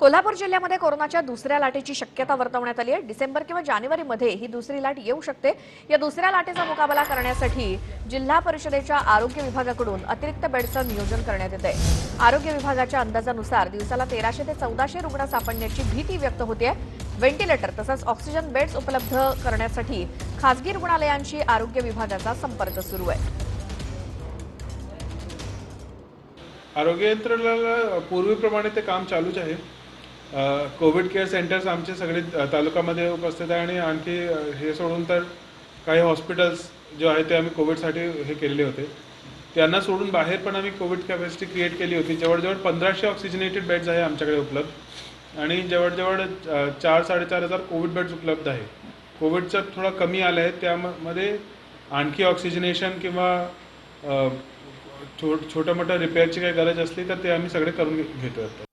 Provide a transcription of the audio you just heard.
कोल्हापूर जिल्ह्यामध्ये कोरोनाच्या दुसऱ्या लाटेची शक्यता वर्तवण्यात आली आहे. डिसेंबर किंवा जानेवारीमध्ये ही दुसरी लाट येऊ शकते. या दुसऱ्या लाटेचा मुकाबला करण्यासाठी जिल्हा परिषदेच्या आरोग्य विभागाकडून अतिरिक्त बेडचं नियोजन करण्यात येत आहे आरोग्य विभागाच्या अंदाजानुसार दिवसाला तेराशे ते चौदाशे रुग्ण सापडण्याची भीती व्यक्त होते व्हेंटिलेटर तसंच ऑक्सिजन बेड्स उपलब्ध करण्यासाठी खासगी रुग्णालयांशी आरोग्य विभागाचा संपर्क सुरू आहे. आरोग्य यंत्रणेला पूर्वीप्रमाणे ते काम चालूच आहे. कोविड केअर सेंटर्स आमचे सगळे तालुक्यामध्ये उपस्थित आहे आणि आणखी हे सोडून तर काही हॉस्पिटल्स जे आहे ते आम्ही कोविडसाठी हे केलेले होते. त्यांना सोडून बाहेर पण आम्ही कोविड कॅपॅसिटी क्रिएट केली होती. जवळजवळ पंधराशे ऑक्सिजनेटेड बेड्स आहे आमच्याकडे उपलब्ध. आणि जवळजवळ चार साडेचार हजार कोविड बेड्स उपलब्ध आहे. कोविडचं थोडं कमी आलं आहे त्यामध्ये आणखी ऑक्सिजनेशन किंवा छो छोटं मोठं रिपेअरची काही गरज असली तर ते आम्ही सगळे करून घेतो आता.